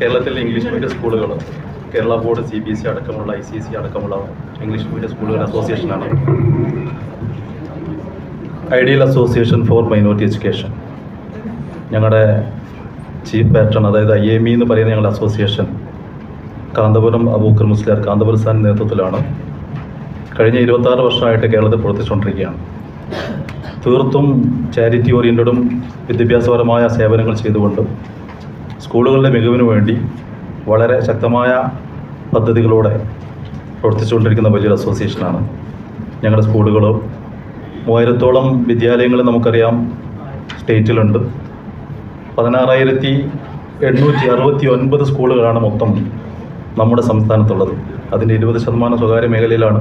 കേരളത്തിലെ English medium സ്കൂളുകൾ Kerala board C B S E അടക്കമുള്ള ഐ സി എസ് സി അടക്കമുള്ള ഇംഗ്ലീഷ് മീഡിയം സ്കൂളുകൾ അസോസിയേഷനാണ് ideal association for minority education ഞങ്ങളുടെ chief pattern അതായത് ഐ എം ഇ എന്ന് പറയുന്ന ഞങ്ങളുടെ അസോസിയേഷൻ കാന്തപുരം അബൂക്കർ മുസ്ലിയാർ കാന്തപുരം സാൻ നേതൃത്വത്തിലാണ്. കഴിഞ്ഞ ഇരുപത്താറ് വർഷമായിട്ട് കേരളത്തിൽ പ്രവർത്തിച്ചുകൊണ്ടിരിക്കുകയാണ്. തീർത്തും ചാരിറ്റി ഓറിയന്റഡും വിദ്യാഭ്യാസപരമായ സേവനങ്ങൾ ചെയ്തുകൊണ്ട് സ്കൂളുകളുടെ മികവിന് വേണ്ടി വളരെ ശക്തമായ പദ്ധതികളോടെ പ്രവർത്തിച്ചുകൊണ്ടിരിക്കുന്ന വലിയൊരു അസോസിയേഷനാണ് ഞങ്ങളുടെ സ്കൂളുകൾ മൂവായിരത്തോളം വിദ്യാലയങ്ങൾ നമുക്കറിയാം സ്റ്റേറ്റിലുണ്ട്. പതിനാറായിരത്തി എണ്ണൂറ്റി അറുപത്തി ഒൻപത് സ്കൂളുകളാണ് മൊത്തം നമ്മുടെ സംസ്ഥാനത്തുള്ളത്. അതിന്റെ ഇരുപത് ശതമാനം സ്വകാര്യ മേഖലയിലാണ്.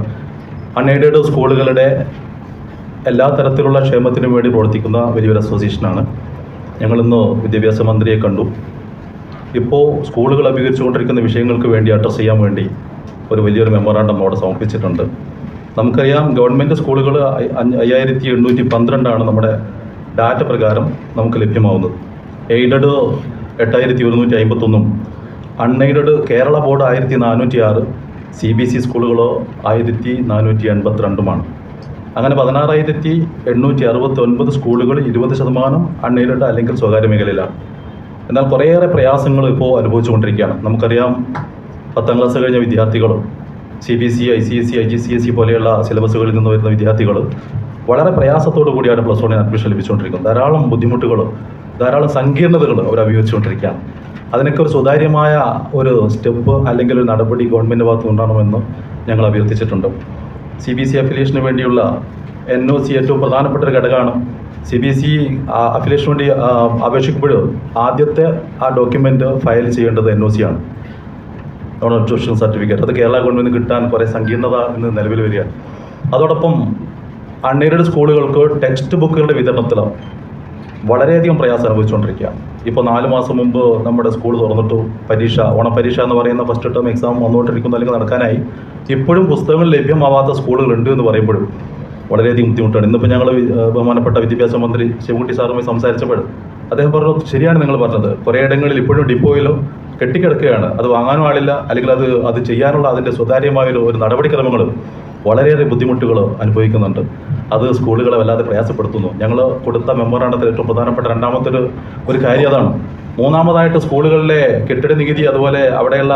അൺഎയ്ഡഡ് സ്കൂളുകളുടെ എല്ലാ തരത്തിലുള്ള ക്ഷേമത്തിനും വേണ്ടി പ്രവർത്തിക്കുന്ന വലിയൊരു അസോസിയേഷനാണ്. ഞങ്ങളിന്ന് വിദ്യാഭ്യാസ മന്ത്രിയെ കണ്ടു. ഇപ്പോൾ സ്കൂളുകൾ അഭികരിച്ചുകൊണ്ടിരിക്കുന്ന വിഷയങ്ങൾക്ക് വേണ്ടി അഡ്രസ്സ് ചെയ്യാൻ വേണ്ടി ഒരു വലിയൊരു മെമ്മോറാണ്ടം അവിടെ സമർപ്പിച്ചിട്ടുണ്ട്. നമുക്കറിയാം ഗവൺമെന്റ് സ്കൂളുകൾ അയ്യായിരത്തി എണ്ണൂറ്റി പന്ത്രണ്ടാണ് നമ്മുടെ ഡാറ്റ പ്രകാരം നമുക്ക് ലഭ്യമാവുന്നത്. എയ്ഡഡ് എട്ടായിരത്തി ഒരുന്നൂറ്റി അമ്പത്തൊന്നും അൺഎയ്ഡഡ് കേരള ബോർഡ് ആയിരത്തി നാനൂറ്റി ആറ് സി ബി സി സ്കൂളുകളോ ആയിരത്തി നാനൂറ്റി എൺപത്തിരണ്ടുമാണ് അങ്ങനെ പതിനാറായിരത്തി എണ്ണൂറ്റി അറുപത്തി ഒൻപത് സ്കൂളുകൾ ഇരുപത് ശതമാനം അൺഎയ്ഡഡ് അല്ലെങ്കിൽ സ്വകാര്യ മേഖലയിലാണ്. എന്നാൽ കുറേയേറെ പ്രയാസങ്ങൾ ഇപ്പോൾ അനുഭവിച്ചുകൊണ്ടിരിക്കുകയാണ്. നമുക്കറിയാം പത്താം ക്ലാസ് കഴിഞ്ഞ വിദ്യാർത്ഥികൾ C B C I C S C I G C S C പോലെയുള്ള സിലബസുകളിൽ നിന്ന് വരുന്ന വിദ്യാർത്ഥികൾ വളരെ പ്രയാസത്തോടു കൂടിയാണ് പ്ലസ് വണ്ണിന് അഡ്മിഷൻ ലഭിച്ചുകൊണ്ടിരിക്കുന്നത്. ധാരാളം ബുദ്ധിമുട്ടുകൾ ധാരാളം സങ്കീർണതകൾ അവർ അഭിമുഖിച്ചുകൊണ്ടിരിക്കുകയാണ് അതിനൊക്കെ ഒരു സുതാര്യമായ ഒരു സ്റ്റെപ്പ് അല്ലെങ്കിൽ ഒരു നടപടി ഗവൺമെന്റ് ഭാഗത്ത് ഉണ്ടാകണമെന്ന് ഞങ്ങൾ അഭ്യർത്ഥിച്ചിട്ടുണ്ട്. സി ബി സി അഫിലിയേഷന് വേണ്ടിയുള്ള എൻ ഒ സി ഏറ്റവും പ്രധാനപ്പെട്ട ഒരു ഘടകമാണ് സി ബി സി അഫിലേഷന് വേണ്ടി അപേക്ഷിക്കുമ്പോഴും ആദ്യത്തെ ആ ഡോക്യുമെന്റ് ഫയൽ ചെയ്യേണ്ടത് എൻ ഒ സി ആണ്. നോൺ ഒബ്ജക്ഷൻ സർട്ടിഫിക്കറ്റ് അത് കേരള ഗവൺമെന്റ് കിട്ടാൻ കുറേ സങ്കീർണത ഇന്ന് നിലവിൽ വരികയാണ്. അതോടൊപ്പം അൺഎയ്ഡഡ് സ്കൂളുകൾക്ക് ടെക്സ്റ്റ് ബുക്കുകളുടെ വിതരണത്തിൽ വളരെയധികം പ്രയാസം അനുഭവിച്ചുകൊണ്ടിരിക്കുകയാണ്. ഇപ്പോൾ നാല് മാസം മുമ്പ് നമ്മുടെ സ്കൂൾ തുറന്നിട്ടു. പരീക്ഷ ഓണപരീക്ഷ എന്ന് പറയുന്ന ഫസ്റ്റ് ടേം എക്സാം വന്നുകൊണ്ടിരിക്കുന്നു അല്ലെങ്കിൽ നടക്കാനായി. ഇപ്പോഴും പുസ്തകങ്ങൾ ലഭ്യമാവാത്ത സ്കൂളുകളുണ്ട് എന്ന് പറയുമ്പോഴും വളരെയധികം ബുദ്ധിമുട്ടാണ്. ഇന്നിപ്പോൾ ഞങ്ങൾ ബഹുമാനപ്പെട്ട വിദ്യാഭ്യാസ മന്ത്രി ശിവകുട്ടി സാറുമായി സംസാരിച്ചപ്പോൾ അദ്ദേഹം പറഞ്ഞു ശരിയാണ് നിങ്ങൾ പറഞ്ഞത്. കുറേ ഇടങ്ങളിൽ ഇപ്പോഴും ഡിപ്പോയിലോ കെട്ടിക്കിടക്കുകയാണ്. അത് വാങ്ങാനും ആളില്ല. അല്ലെങ്കിൽ അത് അത് ചെയ്യാനുള്ള അതിന്റെ സ്വകാര്യമായ ഒരു നടപടിക്രമങ്ങൾ വളരെയേറെ ബുദ്ധിമുട്ടുകൾ അനുഭവിക്കുന്നുണ്ട്. അത് സ്കൂളുകളെ വല്ലാതെ പ്രയാസപ്പെടുത്തുന്നു. ഞങ്ങൾ കൊടുത്ത മെമ്മോറാണ്ടത്തിൽ ഏറ്റവും പ്രധാനപ്പെട്ട രണ്ടാമത്തെ ഒരു ഒരു കാര്യം അതാണ്. മൂന്നാമതായിട്ട് സ്കൂളുകളിലെ കെട്ടിട നികുതി അതുപോലെ അവിടെയുള്ള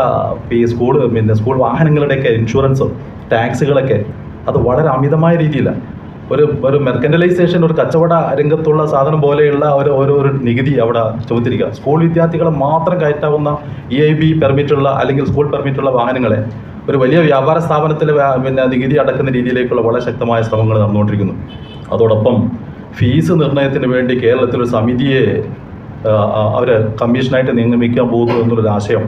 ഈ സ്കൂൾ പിന്നെ സ്കൂൾ വാഹനങ്ങളുടെയൊക്കെ ഇൻഷുറൻസ് ടാക്സുകളൊക്കെ അത് വളരെ അമിതമായ രീതിയിലാണ് ഒരു ഒരു മെർക്കൻഡലൈസേഷൻ ഒരു കച്ചവട രംഗത്തുള്ള സാധനം പോലെയുള്ള ഒരു ഒരു ഒരു നികുതി അവിടെ ചുമത്തിരിക്കുക. സ്കൂൾ വിദ്യാർത്ഥികളെ മാത്രം കയറ്റാവുന്ന ഇ ഐ ബി പെർമിറ്റുള്ള അല്ലെങ്കിൽ സ്കൂൾ പെർമിറ്റുള്ള വാഹനങ്ങളെ ഒരു വലിയ വ്യാപാര സ്ഥാപനത്തിലെ പിന്നെ നികുതി അടക്കുന്ന രീതിയിലേക്കുള്ള വളരെ ശക്തമായ ശ്രമങ്ങൾ നടന്നുകൊണ്ടിരിക്കുന്നു. അതോടൊപ്പം ഫീസ് നിർണയത്തിന് വേണ്ടി കേരളത്തിൽ ഒരു സമിതിയെ അവർ കമ്മീഷനായിട്ട് നിയമിക്കാൻ പോകുന്നു എന്നുള്ളൊരു ആശയം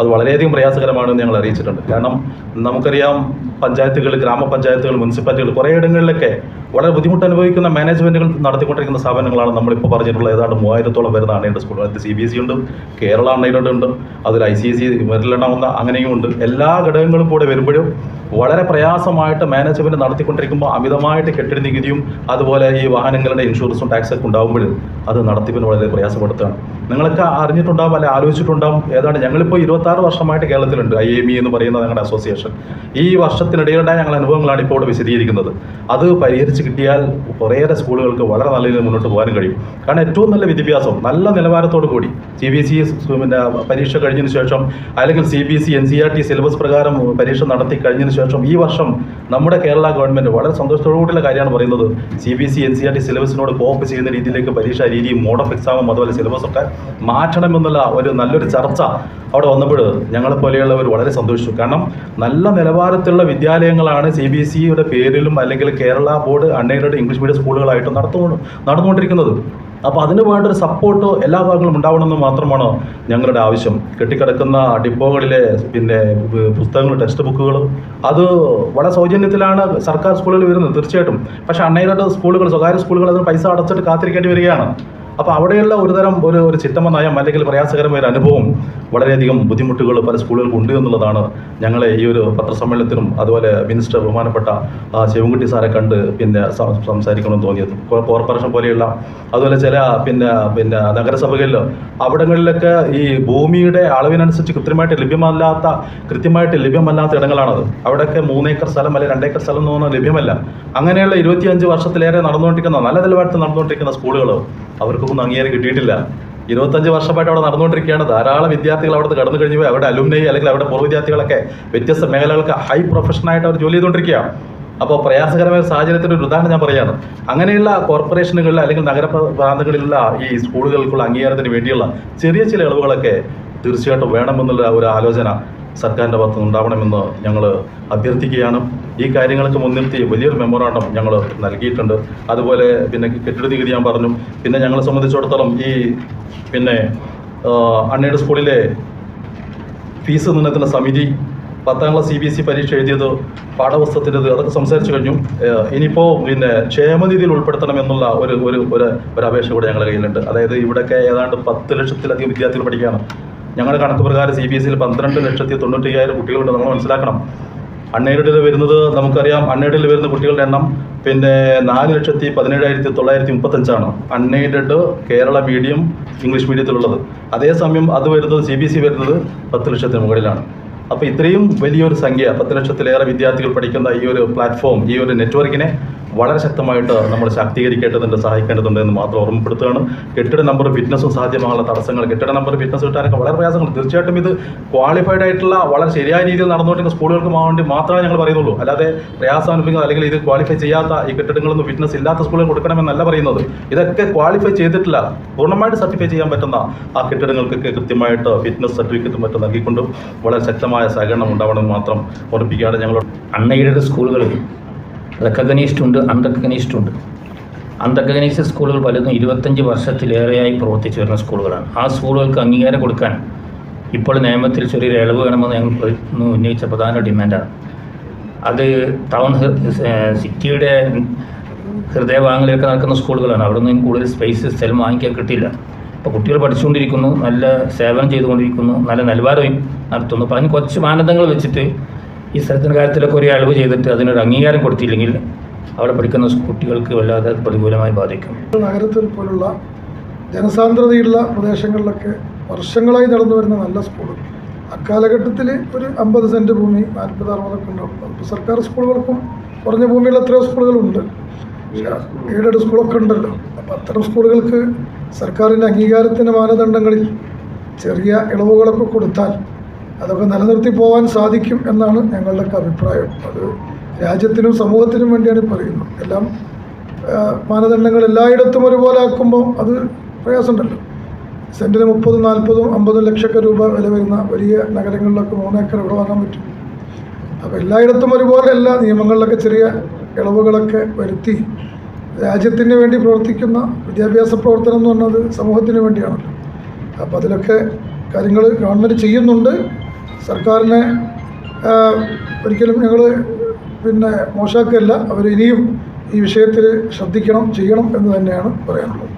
അത് വളരെയധികം പ്രയാസകരമാണെന്ന് ഞങ്ങൾ അറിയിച്ചിട്ടുണ്ട്. കാരണം നമുക്കറിയാം പഞ്ചായത്തുകൾ ഗ്രാമപഞ്ചായത്തുകൾ മുനിസിപ്പാലിറ്റികൾ കുറേ ഇടങ്ങളിലൊക്കെ വളരെ ബുദ്ധിമുട്ട് അനുഭവിക്കുന്ന മാനേജ്മെന്റുകൾ നടത്തിക്കൊണ്ടിരിക്കുന്ന സ്ഥാപനങ്ങളാണ് നമ്മളിപ്പോൾ പറഞ്ഞിട്ടുള്ള ഏതാണ്ട് മൂവായിരത്തോളം വരുന്ന അണയുടെ സ്കൂളുകൾ അത് സി ബി എസ് സി ഉണ്ട് കേരള അണയിലുണ്ട് ഉണ്ട്. അതിൽ ഐ സി എസ് സി വരലുണ്ടാവുന്ന അങ്ങനെയും ഉണ്ട്. എല്ലാ ഘടകങ്ങളും കൂടെ വരുമ്പോഴും വളരെ പ്രയാസമായിട്ട് മാനേജ്മെന്റ് നടത്തിക്കൊണ്ടിരിക്കുമ്പോൾ അമിതമായിട്ട് കെട്ടിട നികുതിയും അതുപോലെ ഈ വാഹനങ്ങളുടെ ഇൻഷുറൻസും ടാക്സൊക്കെ ഉണ്ടാകുമ്പോൾ അത് നടത്തിപ്പിന് വളരെ പ്രയാസപ്പെടുത്തുകയാണ്. നിങ്ങളൊക്കെ അറിഞ്ഞിട്ടുണ്ടാവും അല്ലെ ആലോചിച്ചിട്ടുണ്ടാവും? ഏതാണ് ഞങ്ങളിപ്പോൾ ഇരുപത്താറ് വർഷമായിട്ട് കേരളത്തിലുണ്ട്. ഐ എം ഇ എന്ന് പറയുന്ന ഞങ്ങളുടെ അസോസിയേഷൻ ഈ വർഷത്തിനിടയിലുണ്ടായ ഞങ്ങളുടെ അനുഭവങ്ങളാണ് ഇപ്പോൾ ഇവിടെ വിശദീകരിക്കുന്നത്. അത് പരിഹരിച്ച് കിട്ടിയാൽ കുറേയേറെ സ്കൂളുകൾക്ക് വളരെ നല്ല രീതിയിൽ മുന്നോട്ട് പോകാനും കഴിയും. കാരണം ഏറ്റവും നല്ല വിദ്യാഭ്യാസം നല്ല നിലവാരത്തോടു കൂടി. സി ബി ഇ പിന്നെ പരീക്ഷ കഴിഞ്ഞതിന് ശേഷം അല്ലെങ്കിൽ C B E N C R T syllabus പ്രകാരം പരീക്ഷ നടത്തി കഴിഞ്ഞതിന് ശേഷം ഈ വർഷം നമ്മുടെ കേരള ഗവൺമെന്റ് വളരെ സന്തോഷത്തോടു കൂടിയുള്ള കാര്യമാണ് പറയുന്നത്. C B E N C R T സിലബസിനോട് cope ചെയ്യുന്ന രീതിയിലേക്ക് പരീക്ഷാ രീതിയും മോഡ് ഓഫ് എക്സാമും അതുപോലെ സിലബസ് ഒക്കെ മാറ്റണമെന്നുള്ള ഒരു നല്ലൊരു ചർച്ച അവിടെ വന്നപ്പോൾ ഞങ്ങളെ പോലെയുള്ളവർ വളരെ സന്തോഷിച്ചു. കാരണം നല്ല നിലവാരത്തിലുള്ള വിദ്യാലയങ്ങളാണ് സി ബി എസ് ഇയുടെ പേരിലും അല്ലെങ്കിൽ Kerala board unaided English medium സ്കൂളുകളായിട്ടും നടത്തുകൊണ്ട് നടന്നുകൊണ്ടിരിക്കുന്നത്. അപ്പോൾ അതിന് വേണ്ട ഒരു സപ്പോർട്ട് എല്ലാ ഭാഗങ്ങളും ഉണ്ടാവണമെന്ന് മാത്രമാണ് ഞങ്ങളുടെ ആവശ്യം. കെട്ടിക്കിടക്കുന്ന ഡിപ്പോകളിലെ പിന്നെ പുസ്തകങ്ങൾ ടെക്സ്റ്റ് ബുക്കുകൾ അത് വളരെ സൗജന്യത്തിലാണ് സർക്കാർ സ്കൂളുകൾ വരുന്നത് തീർച്ചയായിട്ടും. പക്ഷേ അൺഎയ്ഡഡ് സ്കൂളുകൾ സ്വകാര്യ സ്കൂളുകൾ അതിന് പൈസ അടച്ചിട്ട് കാത്തിരിക്കേണ്ടി വരികയാണ്. അപ്പോൾ അവിടെയുള്ള ഒരുതരം ഒരു ഒരു ചിട്ടമ നയം അല്ലെങ്കിൽ പ്രയാസകരമായ ഒരു അനുഭവം വളരെയധികം ബുദ്ധിമുട്ടുകൾ പല സ്കൂളുകൾക്ക് ഉണ്ട് എന്നുള്ളതാണ് ഞങ്ങളെ ഈ ഒരു പത്രസമ്മേളനത്തിനും അതുപോലെ മിനിസ്റ്റർ ബഹുമാനപ്പെട്ട ശിവൻകുട്ടി സാറെ കണ്ട് പിന്നെ സംസാരിക്കണമെന്ന് തോന്നിയത്. കോർപ്പറേഷൻ പോലെയുള്ള അതുപോലെ ചില പിന്നെ പിന്നെ നഗരസഭകളിൽ അവിടങ്ങളിലൊക്കെ ഈ ഭൂമിയുടെ അളവിനനുസരിച്ച് കൃത്യമായിട്ട് ലഭ്യമല്ലാത്ത കൃത്യമായിട്ട് ലഭ്യമല്ലാത്ത ഇടങ്ങളാണത്. അവിടെയൊക്കെ മൂന്നേക്കർ സ്ഥലം അല്ലെങ്കിൽ രണ്ടേക്കർ സ്ഥലം എന്ന് പറഞ്ഞാൽ ലഭ്യമല്ല. അങ്ങനെയുള്ള ഇരുപത്തിയഞ്ച് വർഷത്തിലേറെ നടന്നുകൊണ്ടിരിക്കുന്ന നല്ല നിലവാരത്തിൽ നടന്നുകൊണ്ടിരിക്കുന്ന സ്കൂളുകൾ അവർക്കൊന്നും അംഗീകാരം കിട്ടിയിട്ടില്ല. ഇരുപത്തഞ്ച് വർഷമായിട്ട് അവിടെ നടന്നുകൊണ്ടിരിക്കുകയാണ്. ധാരാളം വിദ്യാർത്ഥികൾ അവിടെ കടന്നു കഴിഞ്ഞു പോയി. അവിടെ അലുമിനൈ അല്ലെങ്കിൽ അവിടെ പൂർവ വിദ്യാർത്ഥികളൊക്കെ വ്യത്യസ്ത മേഖലകൾക്ക് ഹൈ പ്രൊഫഷനായിട്ട് അവർ ജോലി ചെയ്തുകൊണ്ടിരിക്കുകയാണ്. അപ്പോൾ പ്രയാസകരമായ സാഹചര്യത്തിന്റെ ഒരു ഉദാഹരണം ഞാൻ പറയുകയാണ്. അങ്ങനെയുള്ള കോർപ്പറേഷനുകളിൽ അല്ലെങ്കിൽ നഗരപ്രാന്തങ്ങളിലുള്ള ഈ സ്കൂളുകൾക്കുള്ള അംഗീകാരത്തിന് വേണ്ടിയുള്ള ചെറിയ ചില ഇളവുകളൊക്കെ തീർച്ചയായിട്ടും വേണമെന്നുള്ള ഒരു ആലോചന സർക്കാരിന്റെ ഭാഗത്ത് ഉണ്ടാവണമെന്ന് ഞങ്ങൾ അഭ്യർത്ഥിക്കുകയാണ്. ഈ കാര്യങ്ങൾക്ക് മുൻനിർത്തി വലിയൊരു മെമ്മോറാണ്ടം ഞങ്ങൾ നൽകിയിട്ടുണ്ട്. അതുപോലെ പിന്നെ കെട്ടിട നികുതി ഞാൻ പറഞ്ഞു. പിന്നെ ഞങ്ങളെ സംബന്ധിച്ചിടത്തോളം ഈ പിന്നെ അണ്ണയുടെ സ്കൂളിലെ ഫീസ് നിർണയത്തിന്റെ സമിതി പത്താം class C B S E പരീക്ഷ എഴുതിയത് പാഠപുസ്തകത്തിന്റെത് അതൊക്കെ സംസാരിച്ചു കഴിഞ്ഞു. ഇനിയിപ്പോൾ പിന്നെ ക്ഷേമനിധിയിൽ ഉൾപ്പെടുത്തണം എന്നുള്ള ഒരു ഒരു ഒരു ഒരു അപേക്ഷ കൂടെ ഞങ്ങളുടെ കയ്യിലുണ്ട്. അതായത് ഇവിടെയൊക്കെ ഏതാണ്ട് പത്ത് ലക്ഷത്തിലധികം വിദ്യാർത്ഥികൾ പഠിക്കുകയാണ്. ഞങ്ങളുടെ കണക്ക് പ്രകാരം സി ബി എസ് സിയിൽ പന്ത്രണ്ട് ലക്ഷത്തി തൊണ്ണൂറ്റി അയ്യായിരം കുട്ടികളുണ്ട്. നമ്മൾ മനസ്സിലാക്കണം. അൺഎയ്ഡഡിൽ വരുന്നത് നമുക്കറിയാം. അൺഎയ്ഡഡിൽ വരുന്ന കുട്ടികളുടെ എണ്ണം പിന്നെ നാല് ലക്ഷത്തി പതിനേഴായിരത്തി തൊള്ളായിരത്തി മുപ്പത്തഞ്ചാണ്. അൺഎയ്ഡഡ് കേരള മീഡിയം ഇംഗ്ലീഷ് മീഡിയത്തിലുള്ളത്. അതേസമയം അത് വരുന്നത് സി ബി എസ് ഇ വരുന്നത് പത്ത് ലക്ഷത്തിന് മുകളിലാണ്. അപ്പോൾ ഇത്രയും വലിയൊരു സംഖ്യ പത്ത് ലക്ഷത്തിലേറെ വിദ്യാർത്ഥികൾ പഠിക്കുന്ന ഈ ഒരു പ്ലാറ്റ്ഫോം ഈ ഒരു നെറ്റ്വർക്കിനെ വളരെ ശക്തമായിട്ട് നമ്മൾ ശാക്തീകരിക്കേണ്ടതുണ്ട് സഹായിക്കേണ്ടതുണ്ട് എന്ന് മാത്രം ഓർമ്മപ്പെടുത്തുകയാണ്. കെട്ടിട നമ്പർ ഫിറ്റ്നസ്സും സാധ്യമാകാനുള്ള തടസ്സങ്ങൾ കെട്ടിട നമ്പർ ഫിറ്റ്നസ് കിട്ടാനൊക്കെ വളരെ പ്രയാസങ്ങൾ. തീർച്ചയായിട്ടും ഇത് ക്വാളിഫൈഡ് ആയിട്ടുള്ള വളരെ ശരിയായ രീതിയിൽ നടന്നുകൊണ്ടിരുന്ന സ്കൂളുകൾക്ക് വേണ്ടി മാത്രമേ ഞങ്ങൾ പറയുന്നുള്ളൂ. അല്ലാതെ പ്രയാസം അല്ലെങ്കിൽ ഇത് ക്വാളിഫൈ ചെയ്യാത്ത ഈ കെട്ടിടങ്ങളൊന്നും ഫിറ്റ്നസ് ഇല്ലാത്ത സ്കൂളുകൾ കൊടുക്കണമെന്നല്ല പറയുന്നത്. ഇതൊക്കെ ക്വാളിഫൈ ചെയ്തിട്ടില്ല. പൂർണമായിട്ട് സർട്ടിഫൈ ചെയ്യാൻ പറ്റുന്ന ആ കെട്ടിടങ്ങൾക്കൊക്കെ കൃത്യമായിട്ട് ഫിറ്റ്നസ് സർട്ടിഫിക്കറ്റും മറ്റും നൽകിക്കൊണ്ടും വളരെ ശക്തമായ സഹകരണം ഉണ്ടാവണമെന്ന് മാത്രം ഓർമ്മിപ്പിക്കുകയാണ് ഞങ്ങൾ അൺഎയ്ഡഡ് സ്കൂളുകളിൽ റെക്കഗ്നൈസ്ഡ് ഉണ്ട് അൺറെക്കഗ്നൈസ്ഡ് ഉണ്ട് അൺറെക്കഗ്നൈസ്ഡ് സ്കൂളുകൾ പലതും ഇരുപത്തഞ്ച് വർഷത്തിലേറെയായി പ്രവർത്തിച്ചു വരുന്ന സ്കൂളുകളാണ്. ആ സ്കൂളുകൾക്ക് അംഗീകാരം കൊടുക്കാൻ ഇപ്പോൾ നിയമത്തിൽ ചെറിയൊരു ഇളവ് വേണമെന്ന് ഞങ്ങൾ ഉന്നയിച്ച പ്രധാന ഡിമാൻഡാണ്. അത് ടൗൺ സിറ്റിയുടെ ഹൃദയഭാഗങ്ങളിലൊക്കെ നടക്കുന്ന സ്കൂളുകളാണ്. അവിടെ നിന്നും കൂടുതൽ സ്പേസ് സ്ഥലം വാങ്ങിക്കാൻ കിട്ടിയില്ല. അപ്പോൾ കുട്ടികൾ പഠിച്ചുകൊണ്ടിരിക്കുന്നു നല്ല സേവനം ചെയ്തുകൊണ്ടിരിക്കുന്നു നല്ല നിലവാരം നടത്തുന്നു. അപ്പോൾ അതിന് കുറച്ച് മാനദണ്ഡങ്ങൾ വെച്ചിട്ട് ഈ സ്ഥലത്തിന്റെ കാര്യത്തിലൊക്കെ ഒരു അളവ് ചെയ്തിട്ട് അതിനൊരു അംഗീകാരം കൊടുത്തില്ലെങ്കിൽ അവിടെ പഠിക്കുന്ന കുട്ടികൾക്ക് വല്ലാതെ പ്രതികൂലമായി ബാധിക്കും. നഗരത്തിൽ പോലുള്ള ജനസാന്ദ്രതയുള്ള പ്രദേശങ്ങളിലൊക്കെ വർഷങ്ങളായി നടന്നു വരുന്ന നല്ല സ്കൂളുകൾ അക്കാലഘട്ടത്തിൽ ഒരു അമ്പത് സെന്റ് ഭൂമി നാൽപ്പത് അറുപതൊക്കെ ഉണ്ടാവും. ഇപ്പോൾ സർക്കാർ സ്കൂളുകൾക്കും കുറഞ്ഞ ഭൂമിയുള്ള എത്രയോ സ്കൂളുകളുണ്ട്. എയ്ഡഡ് സ്കൂളൊക്കെ ഉണ്ടല്ലോ. അപ്പോൾ അത്തരം സ്കൂളുകൾക്ക് സർക്കാരിന്റെ അംഗീകാരത്തിന്റെ മാനദണ്ഡങ്ങളിൽ ചെറിയ ഇളവുകളൊക്കെ കൊടുത്താൽ അതൊക്കെ നിലനിർത്തി പോകാൻ സാധിക്കും എന്നാണ് ഞങ്ങളുടെയൊക്കെ അഭിപ്രായം. അത് രാജ്യത്തിനും സമൂഹത്തിനും വേണ്ടിയാണ് പറയുന്നത്. എല്ലാം മാനദണ്ഡങ്ങൾ എല്ലായിടത്തും ഒരുപോലെ ആക്കുമ്പോൾ അത് പ്രയാസമുണ്ടല്ലോ. സെന്റിന് മുപ്പതും നാൽപ്പതും അമ്പതും ലക്ഷക്കെ രൂപ വില വരുന്ന വലിയ നഗരങ്ങളിലൊക്കെ മൂന്നേക്കർ ഇവിടെ വാങ്ങാൻ പറ്റും. അപ്പോൾ എല്ലായിടത്തും ഒരുപോലെ എല്ലാ നിയമങ്ങളിലൊക്കെ ചെറിയ ഇളവുകളൊക്കെ വരുത്തി രാജ്യത്തിന് വേണ്ടി പ്രവർത്തിക്കുന്ന വിദ്യാഭ്യാസ പ്രവർത്തനം എന്ന് പറഞ്ഞത് സമൂഹത്തിന് വേണ്ടിയാണല്ലോ. അപ്പോൾ അതിലൊക്കെ കാര്യങ്ങൾ ഗവൺമെന്റ് ചെയ്യുന്നുണ്ട്. സർക്കാരിനെ ഒരിക്കലും ഞങ്ങൾ പിന്നെ മോശമാക്കുകയല്ല. അവർ ഇനിയും ഈ വിഷയത്തിൽ ശ്രദ്ധിക്കണം ചെയ്യണം എന്ന് തന്നെയാണ് പറയാനുള്ളത്.